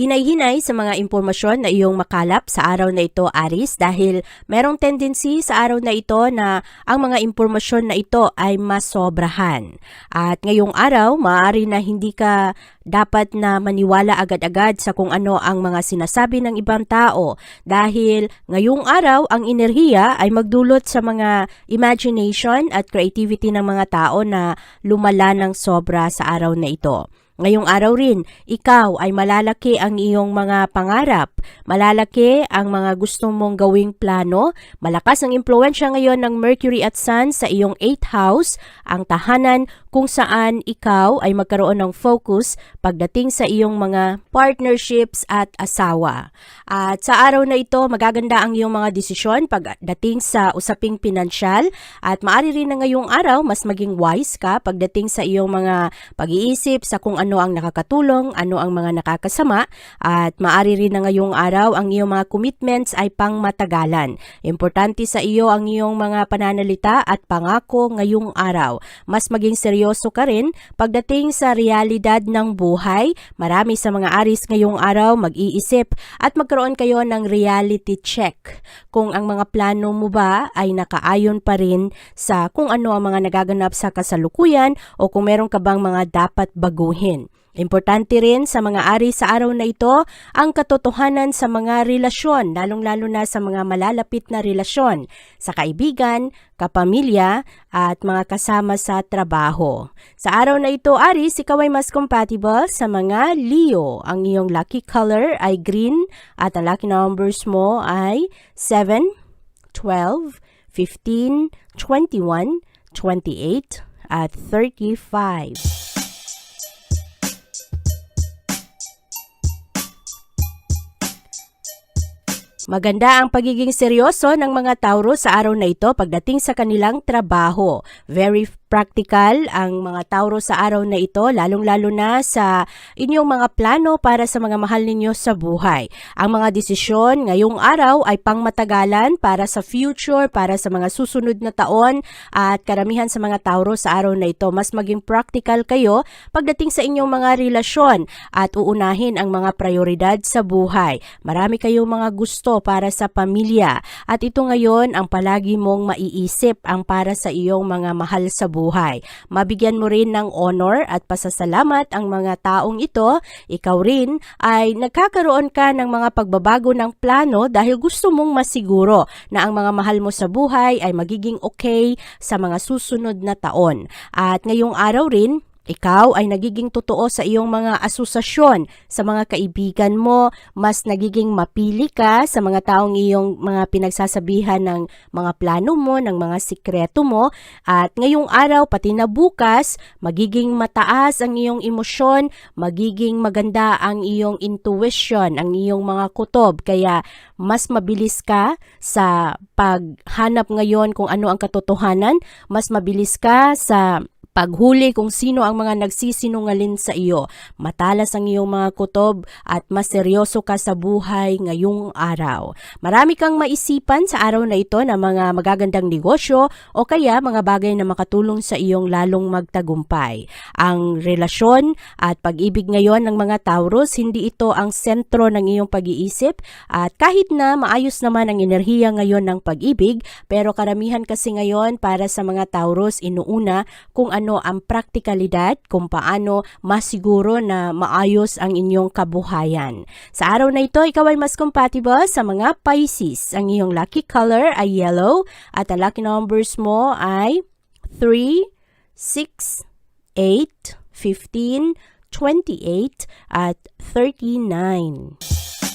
Hinay-hinay sa mga impormasyon na iyong makalap sa araw na ito, Aris, dahil merong tendency sa araw na ito na ang mga impormasyon na ito ay masobrahan. At ngayong araw, maaari na hindi ka dapat na maniwala agad-agad sa kung ano ang mga sinasabi ng ibang tao dahil ngayong araw ang enerhiya ay magdulot sa mga imagination at creativity ng mga tao na lumala ng sobra sa araw na ito. Ngayong araw rin, ikaw ay malalaki ang iyong mga pangarap, malalaki ang mga gusto mong gawing plano, malakas ang impluensya ngayon ng Mercury at Sun sa iyong 8th house, ang tahanan kung saan ikaw ay magkaroon ng focus pagdating sa iyong mga partnerships at asawa. At sa araw na ito, magaganda ang iyong mga desisyon pagdating sa usaping pinansyal at maaari rin na ngayong araw mas maging wise ka pagdating sa iyong mga pag-iisip sa kung ano ang nakakatulong, ano ang mga nakakasama at maaari rin na ngayong araw ang iyong mga commitments ay pangmatagalan. Importante sa iyo ang iyong mga pananalita at pangako ngayong araw. Mas maging seryoso ka rin pagdating sa realidad ng buhay. Marami sa mga aris ngayong araw mag-iisip at magkaroon kayo ng reality check kung ang mga plano mo ba ay nakaayon pa rin sa kung ano ang mga nagaganap sa kasalukuyan o kung meron ka bang mga dapat baguhin. Importante rin sa mga ari sa araw na ito ang katotohanan sa mga relasyon, lalong-lalo na sa mga malalapit na relasyon sa kaibigan, kapamilya at mga kasama sa trabaho. Sa araw na ito, Aris, ikaw ay mas compatible sa mga Leo. Ang iyong lucky color ay green at ang lucky numbers mo ay 7, 12, 15, 21, 28 at 35. Maganda ang pagiging seryoso ng mga Tauro sa araw na ito pagdating sa kanilang trabaho. Very practical ang mga Tauro sa araw na ito, lalong-lalo na sa inyong mga plano para sa mga mahal ninyo sa buhay. Ang mga desisyon ngayong araw ay pangmatagalan para sa future, para sa mga susunod na taon at karamihan sa mga Tauro sa araw na ito, mas maging practical kayo pagdating sa inyong mga relasyon at uunahin ang mga prioridad sa buhay. Marami kayong mga gusto para sa pamilya at ito ngayon ang palagi mong maiisip ang para sa iyong mga mahal sa buhay. Mabigyan mo rin ng honor at pasasalamat ang mga taong ito. Ikaw rin ay nagkakaroon ka ng mga pagbabago ng plano dahil gusto mong masiguro na ang mga mahal mo sa buhay ay magiging okay sa mga susunod na taon. At ngayong araw rin, ikaw ay nagiging totoo sa iyong mga asosasyon sa mga kaibigan mo, mas nagiging mapili ka sa mga taong iyong mga pinagsasabihan ng mga plano mo, ng mga sikreto mo, at ngayong araw pati na bukas, magiging mataas ang iyong emosyon, magiging maganda ang iyong intuition, ang iyong mga kutob, kaya mas mabilis ka sa paghanap ngayon kung ano ang katotohanan, mas mabilis ka sa paghuli kung sino ang mga nagsisinungalin sa iyo. Matalas ang iyong mga kutob at mas seryoso ka sa buhay ngayong araw. Marami kang maisipan sa araw na ito na mga magagandang negosyo o kaya mga bagay na makatulong sa iyong lalong magtagumpay. Ang relasyon at pag-ibig ngayon ng mga Taurus, hindi ito ang sentro ng iyong pag-iisip at kahit na maayos naman ang enerhiya ngayon ng pag-ibig, pero karamihan kasi ngayon para sa mga Taurus inuuna kung ano ang praktikalidad kung paano masiguro na maayos ang inyong kabuhayan. Sa araw na ito, ikaw ay mas compatible sa mga Pisces. Ang iyong lucky color ay yellow at ang lucky numbers mo ay 3, 6, 8, 15, 28 at 39.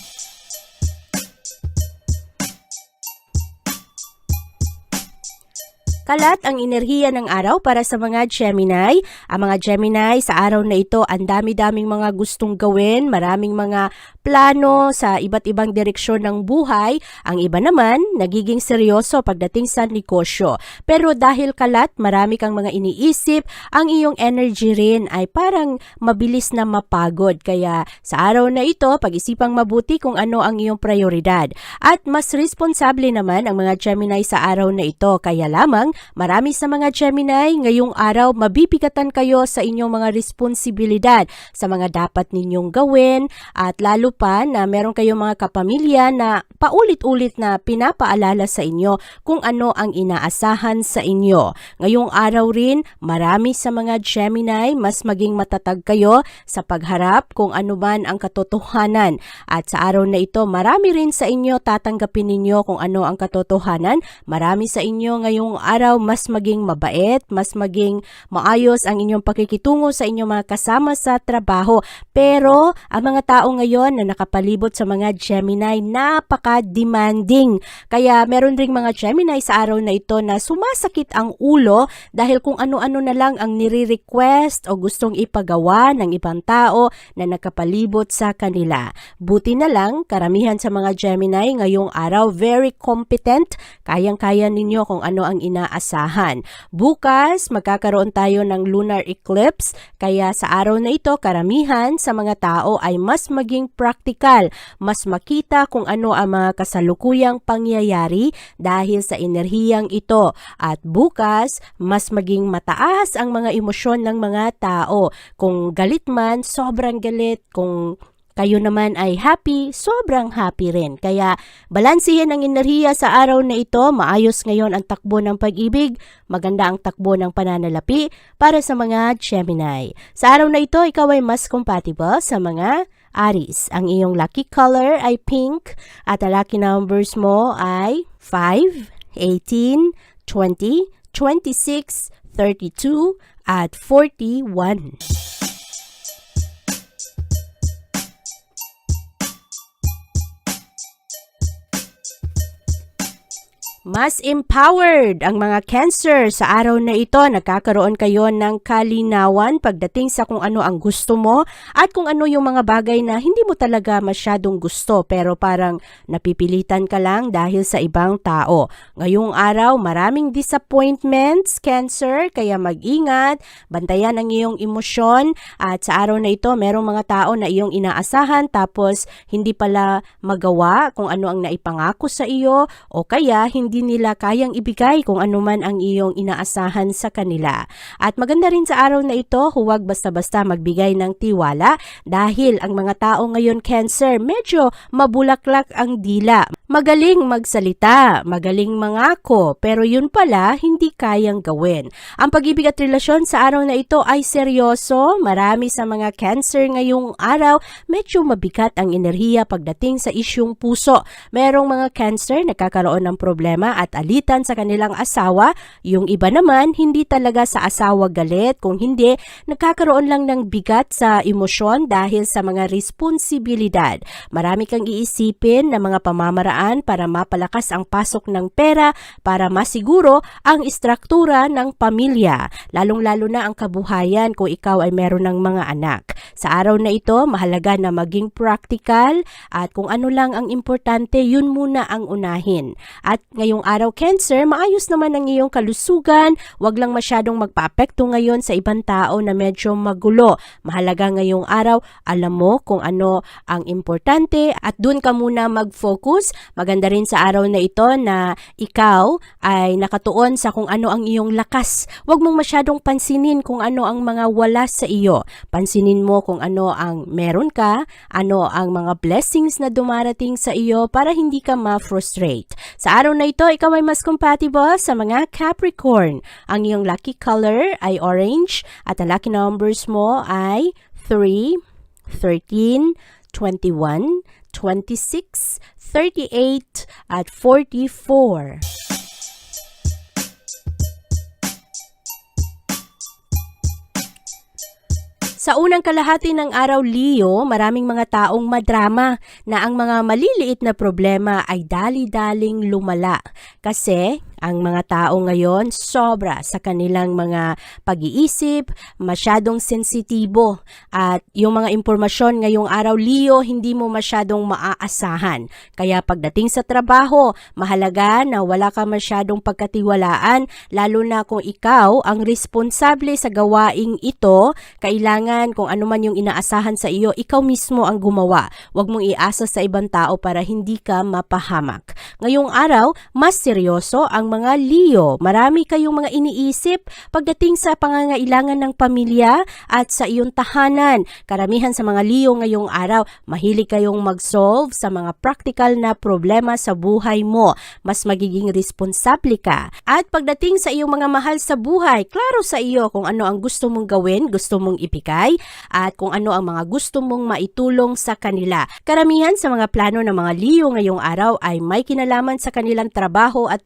Kalat ang enerhiya ng araw para sa mga Gemini. Ang mga Gemini sa araw na ito, ang dami-daming mga gustong gawin, maraming mga plano sa iba't ibang direksyon ng buhay. Ang iba naman, nagiging seryoso pagdating sa negosyo. Pero dahil kalat, marami kang mga iniisip, ang iyong energy rin ay parang mabilis na mapagod. Kaya sa araw na ito, pag-isipang mabuti kung ano ang iyong prioridad. At mas responsable naman ang mga Gemini sa araw na ito. Kaya lamang, marami sa mga Gemini ngayong araw mabibigatan kayo sa inyong mga responsibilidad sa mga dapat ninyong gawin at lalo pa na meron kayong mga kapamilya na paulit-ulit na pinapaalala sa inyo kung ano ang inaasahan sa inyo. Ngayong araw rin, marami sa mga Gemini mas maging matatag kayo sa pagharap kung ano man ang katotohanan. At sa araw na ito, marami rin sa inyo tatanggapin ninyo kung ano ang katotohanan. Marami sa inyo ngayong araw mas maging mabait, mas maging maayos ang inyong pakikitungo sa inyong mga kasama sa trabaho. Pero ang mga tao ngayon na nakapalibot sa mga Gemini, napaka-demanding. Kaya meron ring mga Gemini sa araw na ito na sumasakit ang ulo dahil kung ano-ano na lang ang nire-request o gustong ipagawa ng ibang tao na nakapalibot sa kanila. Buti na lang, karamihan sa mga Gemini ngayong araw very competent, kayang-kaya ninyo kung ano ang inaasahan. Bukas, magkakaroon tayo ng lunar eclipse, kaya sa araw na ito, karamihan sa mga tao ay mas maging practical, mas makita kung ano ang mga kasalukuyang pangyayari dahil sa enerhiyang ito. At bukas, mas maging mataas ang mga emosyon ng mga tao. Kung galit man, sobrang galit. Kung kayo naman ay happy, sobrang happy rin. Kaya balansihin ang enerhiya sa araw na ito. Maayos ngayon ang takbo ng pag-ibig. Maganda ang takbo ng pananalapi para sa mga Gemini. Sa araw na ito, ikaw ay mas compatible sa mga Aries. Ang iyong lucky color ay pink at ang lucky numbers mo ay 5, 18, 20, 26, 32 at 41. Mas empowered ang mga cancer sa araw na ito. Nagkakaroon kayo ng kalinawan pagdating sa kung ano ang gusto mo at kung ano yung mga bagay na hindi mo talaga masyadong gusto pero parang napipilitan ka lang dahil sa ibang tao. Ngayong araw, maraming disappointments, cancer, kaya mag-ingat, bantayan ang iyong emosyon at sa araw na ito, merong mga tao na iyong inaasahan tapos hindi pala magawa kung ano ang naipangako sa iyo o kaya hindi hindi nila kayang ibigay kung ano man ang iyong inaasahan sa kanila. At maganda rin sa araw na ito, huwag basta-basta magbigay ng tiwala dahil ang mga tao ngayon cancer, medyo mabulaklak ang dila. Magaling magsalita, magaling mangako, pero yun pala hindi kayang gawin. Ang pag-ibig at relasyon sa araw na ito ay seryoso. Marami sa mga cancer ngayong araw, medyo mabigat ang enerhiya pagdating sa isyong puso. Merong mga cancer nakakaroon ng problema at alitan sa kanilang asawa. Yung iba naman, hindi talaga sa asawa galit. Kung hindi, nagkakaroon lang ng bigat sa emosyon dahil sa mga responsibilidad. Marami kang iisipin na mga pamamaraan para mapalakas ang pasok ng pera para masiguro ang istruktura ng pamilya, lalong-lalo na ang kabuhayan kung ikaw ay meron ng mga anak. Sa araw na ito, mahalaga na maging practical at kung ano lang ang importante, yun muna ang unahin. At ngayong araw, Cancer, maayos naman ang iyong kalusugan, wag lang masyadong magpaapekto ngayon sa ibang tao na medyo magulo. Mahalaga ngayong araw, alam mo kung ano ang importante at dun ka muna mag-focus Maganda rin sa araw na ito na ikaw ay nakatuon sa kung ano ang iyong lakas. Huwag mong masyadong pansinin kung ano ang mga wala sa iyo. Pansinin mo kung ano ang meron ka, ano ang mga blessings na dumarating sa iyo para hindi ka ma-frustrate. Sa araw na ito, ikaw ay mas compatible sa mga Capricorn. Ang iyong lucky color ay orange at ang lucky numbers mo ay 3, 13, 21, 26, 38, at 44. Sa unang kalahati ng araw, Leo, maraming mga taong madrama na ang mga maliliit na problema ay dali-daling lumala. Kasi ang mga tao ngayon sobra sa kanilang mga pag-iisip, masyadong sensitibo at yung mga impormasyon ngayong araw, Leo, hindi mo masyadong maaasahan. Kaya pagdating sa trabaho, mahalaga na wala ka masyadong pagkatiwalaan lalo na kung ikaw ang responsable sa gawaing ito, kailangan kung ano man yung inaasahan sa iyo, ikaw mismo ang gumawa. Huwag mong iasa sa ibang tao para hindi ka mapahamak. Ngayong araw, mas seryoso ang mga Leo. Marami kayong mga iniisip pagdating sa pangangailangan ng pamilya at sa iyong tahanan. Karamihan sa mga Leo ngayong araw, mahilig kayong mag-solve sa mga practical na problema sa buhay mo. Mas magiging responsable ka. At pagdating sa iyong mga mahal sa buhay, klaro sa iyo kung ano ang gusto mong gawin, gusto mong ibigay, at kung ano ang mga gusto mong maitulong sa kanila. Karamihan sa mga plano ng mga Leo ngayong araw ay may kinalaman sa kanilang trabaho at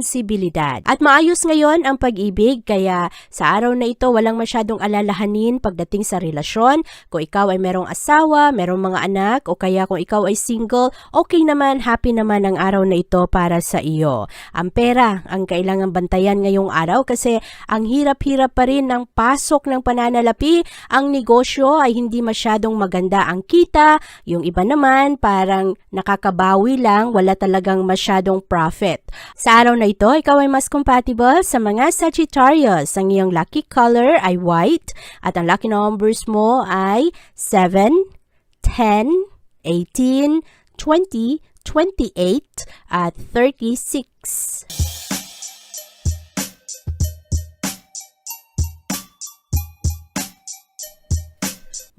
responsibilidad. At maayos ngayon ang pag-ibig kaya sa araw na ito walang masyadong alalahanin pagdating sa relasyon. Kung ikaw ay merong asawa, merong mga anak o kaya kung ikaw ay single, okay naman, happy naman ang araw na ito para sa iyo. Ang pera ang kailangan bantayan ngayong araw kasi ang hirap-hirap pa rin ng pasok ng pananalapi. Ang negosyo ay hindi masyadong maganda ang kita. Yung iba naman parang nakakabawi lang, wala talagang masyadong profit. Sa araw na ito, ikaw ay mas compatible sa mga Sagittarius. Ang iyong lucky color ay white at ang lucky numbers mo ay 7, 10, 18, 20, 28 at 36.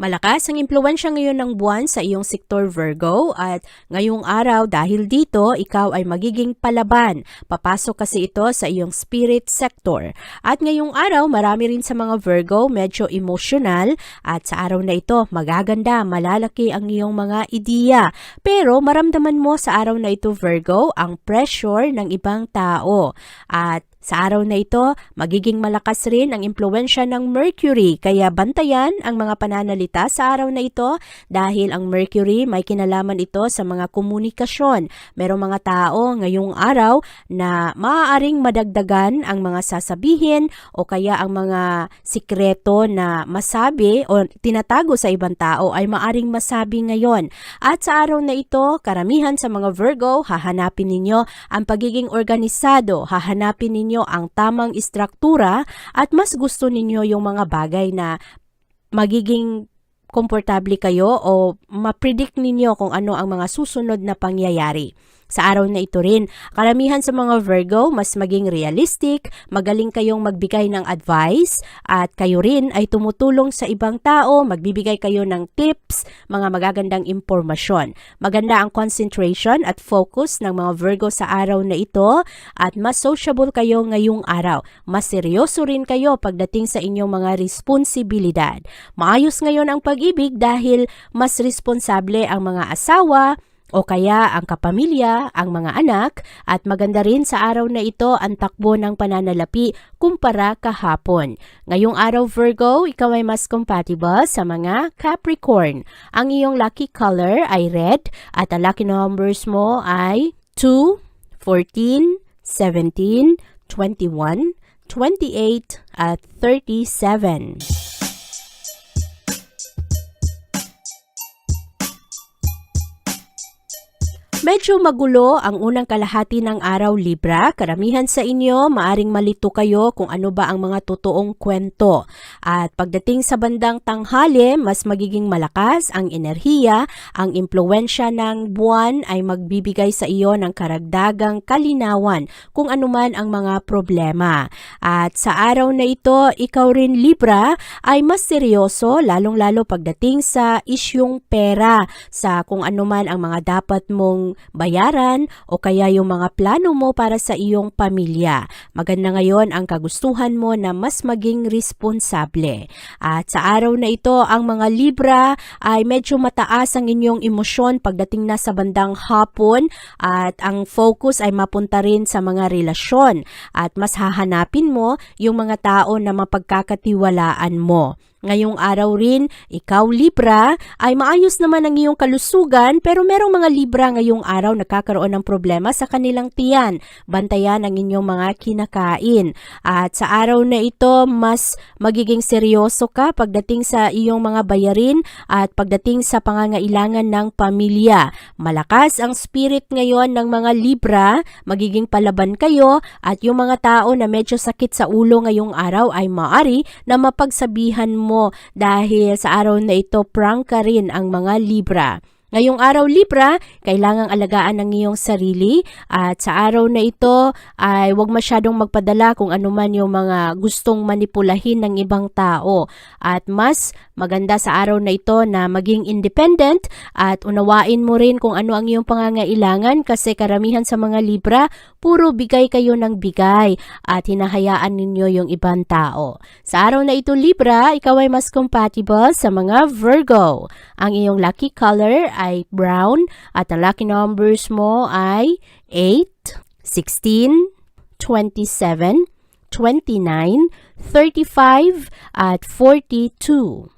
Malakas ang impluensya ngayon ng buwan sa iyong sektor Virgo at ngayong araw dahil dito ikaw ay magiging palaban. Papasok kasi ito sa iyong spirit sector. At ngayong araw marami rin sa mga Virgo medyo emotional at sa araw na ito magaganda, malalaki ang iyong mga ideya. Pero maramdaman mo sa araw na ito Virgo ang pressure ng ibang tao. At sa araw na ito, magiging malakas rin ang impluensya ng Mercury kaya bantayan ang mga pananalita sa araw na ito dahil ang Mercury may kinalaman ito sa mga komunikasyon. Merong mga tao ngayong araw na maaaring madagdagan ang mga sasabihin o kaya ang mga sikreto na masabi o tinatago sa ibang tao ay maaring masabi ngayon. At sa araw na ito, karamihan sa mga Virgo, hahanapin ninyo ang pagiging organisado, hahanapin ninyo ang tamang istruktura at mas gusto ninyo yung mga bagay na magiging komportable kayo o ma-predict ninyo kung ano ang mga susunod na pangyayari. Sa araw na ito rin, karamihan sa mga Virgo mas maging realistic, magaling kayong magbigay ng advice at kayo rin ay tumutulong sa ibang tao, magbibigay kayo ng tips, mga magagandang impormasyon. Maganda ang concentration at focus ng mga Virgo sa araw na ito at mas sociable kayo ngayong araw. Mas seryoso rin kayo pagdating sa inyong mga responsibilidad. Maayos ngayon ang pag-ibig dahil mas responsable ang mga asawa, o kaya ang kapamilya, ang mga anak, at maganda rin sa araw na ito ang takbo ng pananalapi kumpara kahapon. Ngayong araw Virgo, ikaw ay mas compatible sa mga Capricorn. Ang iyong lucky color ay red at ang lucky numbers mo ay 2, 14, 17, 21, 28, at 37. Medyo magulo ang unang kalahati ng araw Libra. Karamihan sa inyo, maaring malito kayo kung ano ba ang mga totoong kwento. At pagdating sa bandang tanghali, mas magiging malakas ang enerhiya, ang impluensya ng buwan ay magbibigay sa iyo ng karagdagang kalinawan kung anuman ang mga problema. At sa araw na ito, ikaw rin Libra ay mas seryoso lalong-lalo pagdating sa isyung pera sa kung anuman ang mga dapat mong bayaran o kaya yung mga plano mo para sa iyong pamilya. Maganda ngayon ang kagustuhan mo na mas maging responsable. At sa araw na ito, ang mga Libra ay medyo mataas ang inyong emosyon pagdating na sa bandang hapon at ang focus ay mapunta rin sa mga relasyon at mas hahanapin mo yung mga tao na mapagkakatiwalaan mo. Ngayong araw rin, ikaw Libra, ay maayos naman ang iyong kalusugan pero merong mga Libra ngayong araw nagkakaroon ng problema sa kanilang tiyan. Bantayan ang inyong mga kinakain. At sa araw na ito, mas magiging seryoso ka pagdating sa iyong mga bayarin at pagdating sa pangangailangan ng pamilya. Malakas ang spirit ngayon ng mga Libra, magiging palaban kayo at yung mga tao na medyo sakit sa ulo ngayong araw ay maari na mapagsabihan mo dahil sa araw na ito prank ka rin ang mga Libra. Ngayong araw Libra, kailangang alagaan ang iyong sarili at sa araw na ito ay huwag masyadong magpadala kung ano man yung mga gustong manipulahin ng ibang tao. At mas maganda sa araw na ito na maging independent at unawain mo rin kung ano ang iyong pangangailangan kasi karamihan sa mga Libra, puro bigay kayo ng bigay at hinahayaan ninyo yung ibang tao. Sa araw na ito Libra, ikaw ay mas compatible sa mga Virgo. Ang iyong lucky color ay brown at ang lucky numbers mo ay 8, 16, 27, 29, 35 at 42.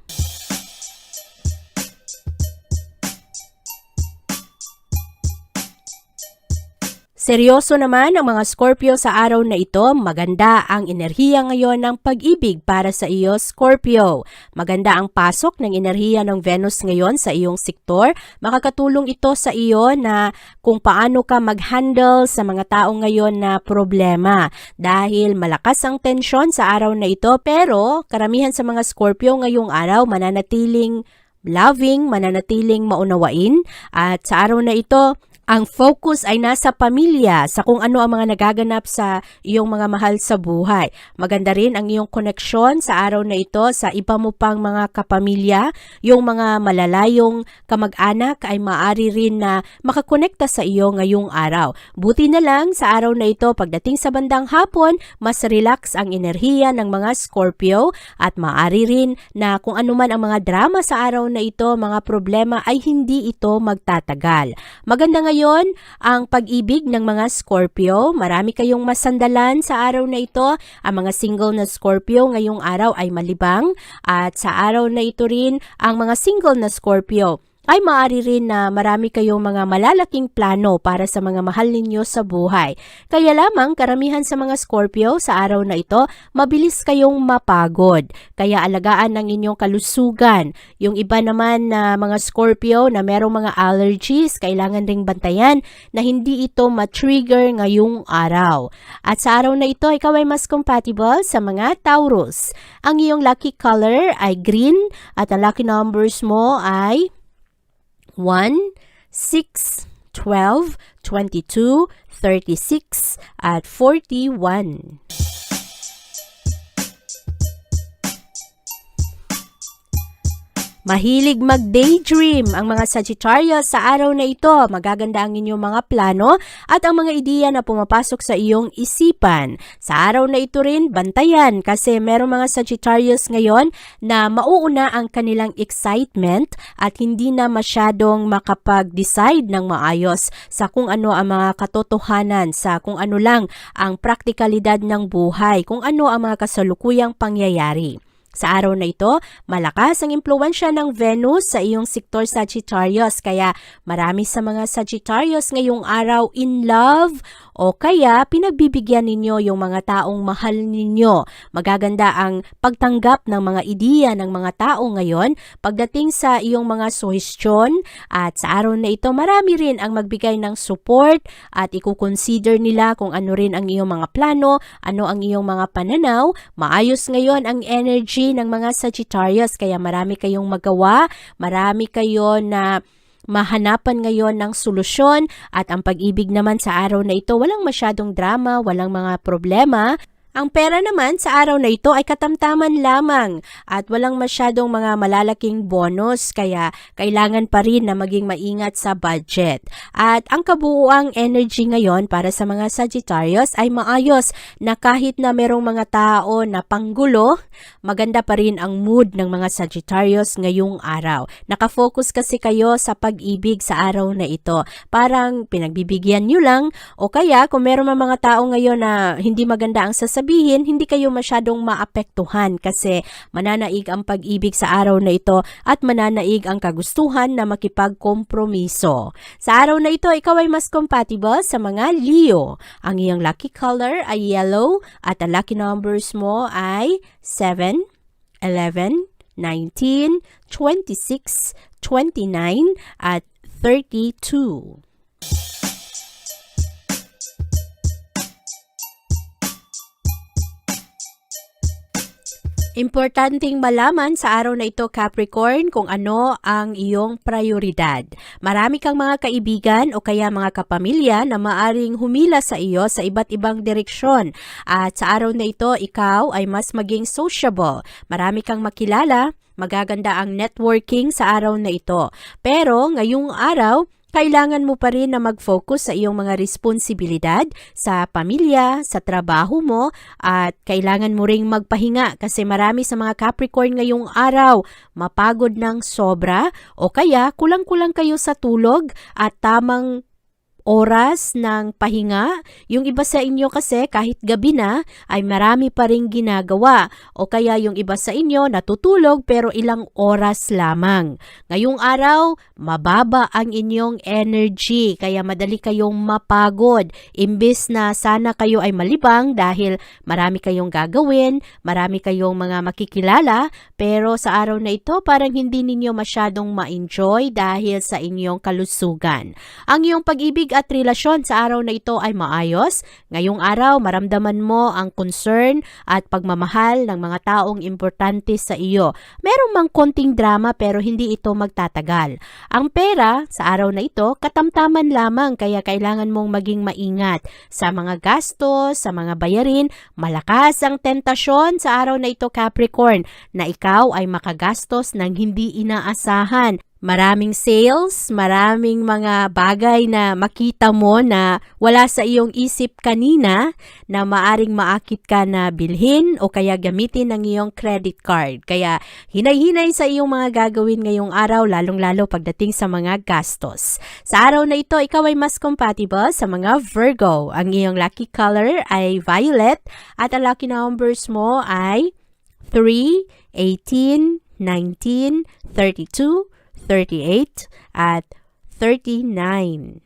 Seryoso naman ang mga Scorpio sa araw na ito. Maganda ang enerhiya ngayon ng pag-ibig para sa iyo, Scorpio. Maganda ang pasok ng enerhiya ng Venus ngayon sa iyong sektor. Makakatulong ito sa iyo na kung paano ka mag-handle sa mga tao ngayon na problema. Dahil malakas ang tensyon sa araw na ito pero karamihan sa mga Scorpio ngayong araw mananatiling loving, mananatiling maunawain at sa araw na ito ang focus ay nasa pamilya, sa kung ano ang mga nagaganap sa iyong mga mahal sa buhay. Maganda rin ang iyong koneksyon sa araw na ito sa iba mo pang mga kapamilya. Yung mga malalayong kamag-anak ay maaari rin na makakonekta sa iyo ngayong araw. Buti na lang sa araw na ito, pagdating sa bandang hapon, mas relax ang enerhiya ng mga Scorpio at maaari rin na kung ano man ang mga drama sa araw na ito, mga problema ay hindi ito magtatagal. Maganda ngayon ang pag-ibig ng mga Scorpio. Marami kayong masandalan sa araw na ito. Ang mga single na Scorpio ngayong araw ay malibang at sa araw na ito rin ang mga single na Scorpio ay maaari rin na marami kayong mga malalaking plano para sa mga mahal ninyo sa buhay. Kaya lamang karamihan sa mga Scorpio sa araw na ito, mabilis kayong mapagod. Kaya alagaan ng inyong kalusugan. Yung iba naman na mga Scorpio na merong mga allergies, kailangan ring bantayan na hindi ito ma-trigger ngayong araw. At sa araw na ito, ikaw ay mas compatible sa mga Taurus. Ang iyong lucky color ay green at ang lucky numbers mo ay 1, 6, 12, 22, 36, at 41. Mahilig mag-daydream ang mga Sagittarius sa araw na ito. Magaganda ang inyong mga plano at ang mga ideya na pumapasok sa iyong isipan. Sa araw na ito rin, bantayan kasi merong mga Sagittarius ngayon na mauuna ang kanilang excitement at hindi na masyadong makapag-decide ng maayos sa kung ano ang mga katotohanan, sa kung ano lang ang praktikalidad ng buhay, kung ano ang mga kasalukuyang pangyayari. Sa araw na ito, malakas ang impluensya ng Venus sa iyong sektor Sagittarius kaya marami sa mga Sagittarius ngayong araw in love o kaya pinagbibigyan ninyo yung mga taong mahal ninyo. Magaganda ang pagtanggap ng mga ideya ng mga tao ngayon pagdating sa iyong mga suhestyon at sa araw na ito marami rin ang magbigay ng support at ikukonsider nila kung ano rin ang iyong mga plano, ano ang iyong mga pananaw. Maayos ngayon ang energy ng mga Sagittarius kaya marami kayong magawa, marami kayo na mahanapan ngayon ng solusyon at ang pag-ibig naman sa araw na ito walang masyadong drama, walang mga problema. Ang pera naman sa araw na ito ay katamtaman lamang at walang masyadong mga malalaking bonus kaya kailangan pa rin na maging maingat sa budget. At ang kabuuang energy ngayon para sa mga Sagittarius ay maayos na kahit na merong mga tao na panggulo, maganda pa rin ang mood ng mga Sagittarius ngayong araw. Nakafocus kasi kayo sa pag-ibig sa araw na ito. Parang pinagbibigyan nyo lang o kaya kung meron mga tao ngayon na hindi maganda ang sasabihin, hindi kayo masyadong maapektuhan kasi mananaig ang pag-ibig sa araw na ito at mananaig ang kagustuhan na makipagkompromiso. Sa araw na ito, ikaw ay mas compatible sa mga Leo. Ang iyong lucky color ay yellow at ang lucky numbers mo ay 7, 11, 19, 26, 29 at 32. Importanteng malaman sa araw na ito Capricorn kung ano ang iyong prioridad. Marami kang mga kaibigan o kaya mga kapamilya na maaring humila sa iyo sa iba't ibang direksyon. At sa araw na ito, ikaw ay mas maging sociable. Marami kang makilala, magaganda ang networking sa araw na ito. Pero ngayong araw, kailangan mo pa rin na mag-focus sa iyong mga responsibilidad sa pamilya, sa trabaho mo, at kailangan mo ring magpahinga kasi marami sa mga Capricorn ngayong araw. Mapagod ng sobra o kaya kulang-kulang kayo sa tulog at tamang oras ng pahinga. Yung iba sa inyo kasi kahit gabi na ay marami pa ring ginagawa o kaya yung iba sa inyo natutulog pero ilang oras lamang. Ngayong araw, mababa ang inyong energy kaya madali kayong mapagod. Imbis na sana kayo ay malibang dahil marami kayong gagawin, marami kayong mga makikilala, pero sa araw na ito parang hindi ninyo masyadong ma-enjoy dahil sa inyong kalusugan. Ang iyong pag-ibig at relasyon sa araw na ito ay maayos. Ngayong araw, maramdaman mo ang concern at pagmamahal ng mga taong importante sa iyo. Meron mang konting drama pero hindi ito magtatagal. Ang pera sa araw na ito, katamtaman lamang kaya kailangan mong maging maingat sa mga gastos, sa mga bayarin. Malakas ang tentasyon sa araw na ito Capricorn na ikaw ay makagastos ng hindi inaasahan. Maraming sales, maraming mga bagay na makita mo na wala sa iyong isip kanina na maaring maakit ka na bilhin o kaya gamitin ng iyong credit card. Kaya hinay-hinay sa iyong mga gagawin ngayong araw lalong-lalo pagdating sa mga gastos. Sa araw na ito, ikaw ay mas compatible sa mga Virgo. Ang iyong lucky color ay violet at ang lucky numbers mo ay 3, 18, 19, 32, 38 at 39.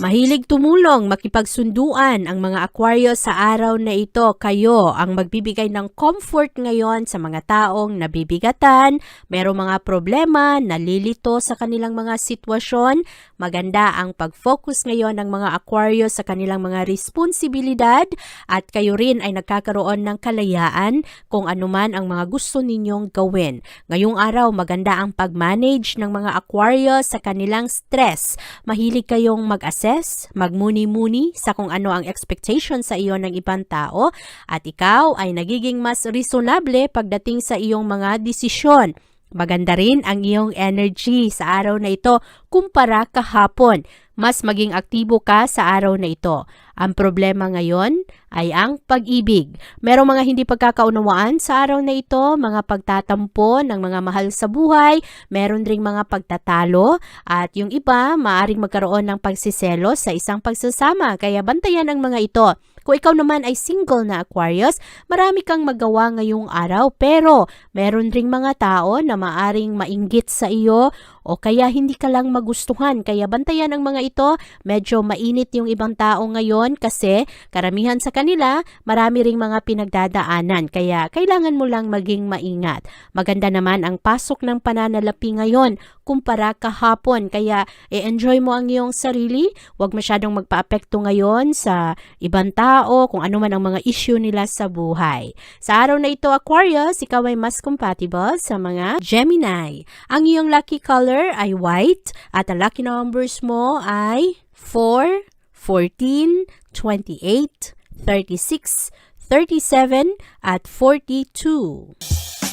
Mahilig tumulong, makipagsunduan ang mga Aquarius sa araw na ito. Kayo ang magbibigay ng comfort ngayon sa mga taong nabibigatan, merong mga problema, nalilito sa kanilang mga sitwasyon. Maganda ang pag-focus ngayon ng mga Aquarius sa kanilang mga responsibilidad at kayo rin ay nagkakaroon ng kalayaan kung anuman ang mga gusto ninyong gawin. Ngayong araw, maganda ang pag-manage ng mga Aquarius sa kanilang stress. Mahilig kayong mag-assess magmuni-muni sa kung ano ang expectation sa iyo ng ibang tao at ikaw ay nagiging mas reasonable pagdating sa iyong mga desisyon. Maganda rin ang iyong energy sa araw na ito kumpara kahapon. Mas maging aktibo ka sa araw na ito. Ang problema ngayon ay ang pag-ibig. Merong mga hindi pagkakaunawaan sa araw na ito, mga pagtatampo ng mga mahal sa buhay, meron ring mga pagtatalo, at yung iba maaring magkaroon ng pagsiselo sa isang pagsasama. Kaya bantayan ang mga ito. Kung ikaw naman ay single na Aquarius, marami kang magawa ngayong araw pero meron ring mga tao na maaring mainggit sa iyo o kaya hindi ka lang magustuhan. Kaya bantayan ang mga ito, medyo mainit yung ibang tao ngayon kasi karamihan sa kanila, marami ring mga pinagdadaanan. Kaya kailangan mo lang maging maingat. Maganda naman ang pasok ng pananalapi ngayon kumpara kahapon. Kaya i-enjoy mo ang iyong sarili. Huwag masyadong magpa-apekto ngayon sa ibang tao, kung ano man ang mga issue nila sa buhay. Sa araw na ito, Aquarius, ikaw ay mas compatible sa mga Gemini. Ang iyong lucky color ay white at ang lucky numbers mo ay 4, 14, 28, 36, 37 at 42.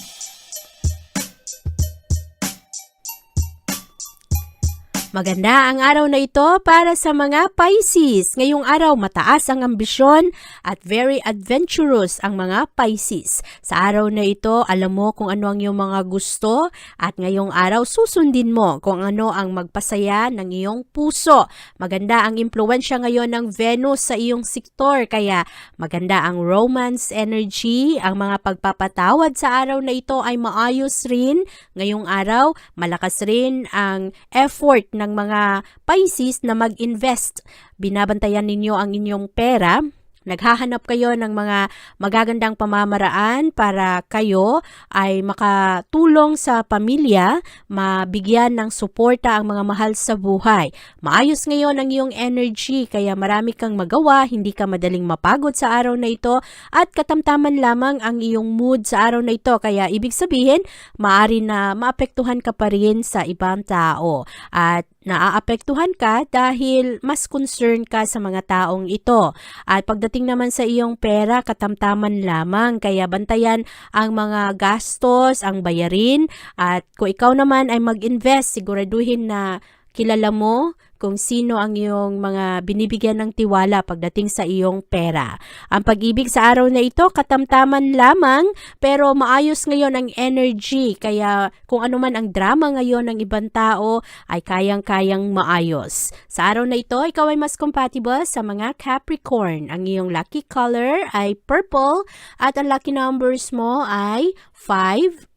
Maganda ang araw na ito para sa mga Pisces. Ngayong araw mataas ang ambisyon at very adventurous ang mga Pisces. Sa araw na ito, alam mo kung ano ang iyong mga gusto at ngayong araw susundin mo kung ano ang magpasaya ng iyong puso. Maganda ang impluensya ngayon ng Venus sa iyong sektor kaya maganda ang romance energy, ang mga pagpapatawad sa araw na ito ay maayos rin. Ngayong araw, malakas rin ang effort ng mga Pisces na mag-invest. Binabantayan ninyo ang inyong pera. Naghahanap kayo ng mga magagandang pamamaraan para kayo ay makatulong sa pamilya, mabigyan ng suporta ang mga mahal sa buhay. Maayos ngayon ang iyong energy kaya marami kang magawa, hindi ka madaling mapagod sa araw na ito at katamtaman lamang ang iyong mood sa araw na ito. Kaya ibig sabihin, maari na maapektuhan ka pa rin sa ibang tao. At naaapektuhan ka dahil mas concerned ka sa mga taong ito. At pagdating naman sa iyong pera, katamtaman lamang. Kaya bantayan ang mga gastos, ang bayarin. At kung ikaw naman ay mag-invest, siguraduhin na kilala mo kung sino ang iyong mga binibigyan ng tiwala pagdating sa iyong pera. Ang pag-ibig sa araw na ito, katamtaman lamang, pero maayos ngayon ang energy. Kaya kung ano man ang drama ngayon ng ibang tao, ay kayang-kayang maayos. Sa araw na ito, ikaw ay mas compatible sa mga Capricorn. Ang iyong lucky color ay purple at ang lucky numbers mo ay 5,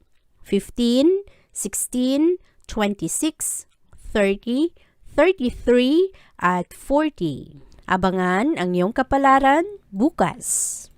15, 16, 26, 30, 33 at 40. Abangan ang iyong kapalaran bukas.